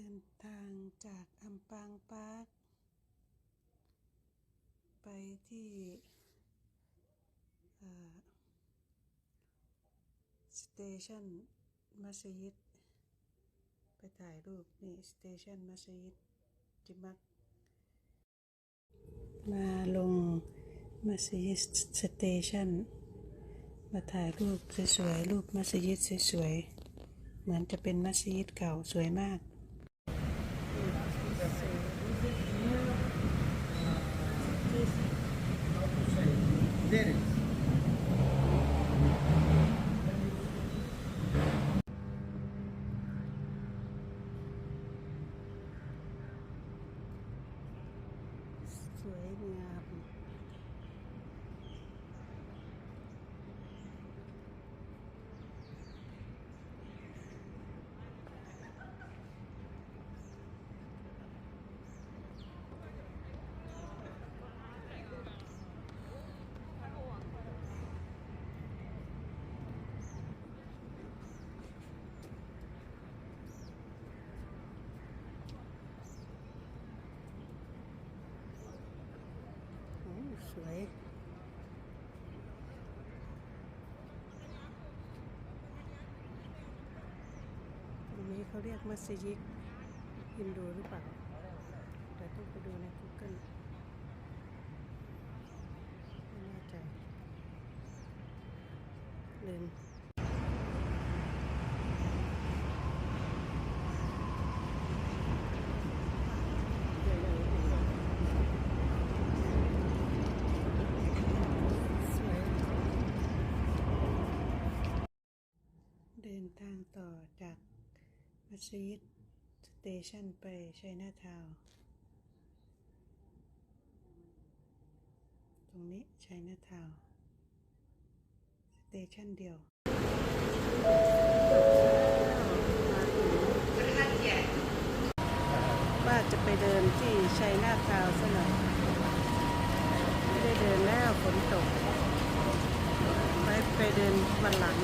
เดินทางจากอัมปางปาร์คไปที่สเตชันมัสยิด ไปถ่ายรูปนี่สเตชันมัสยิดจิมัก มาลงมัสยิดสเตชันมาถ่ายรูปสวยๆรูปมัสยิดสวยๆเหมือนจะเป็นมัสยิดเก่าสวยมาก did it. นี้เขาเรียกมัสยิดฮินโดูหรือเปล่าเดี๋ยวต้องไปดูใน Google ไม่แน่ใจลืมสวยเดินทางต่อจาก มัสยิดสเตชันไปชัยนาทาวน์ตรงนี้ชัยนาทาวน์สเตชันเดียวว่าจะไปเดินที่ชัยนาทาวน์ซะหน่อยไม่ได้เดินแล้วฝนตก ไปไปเดินวันหลัง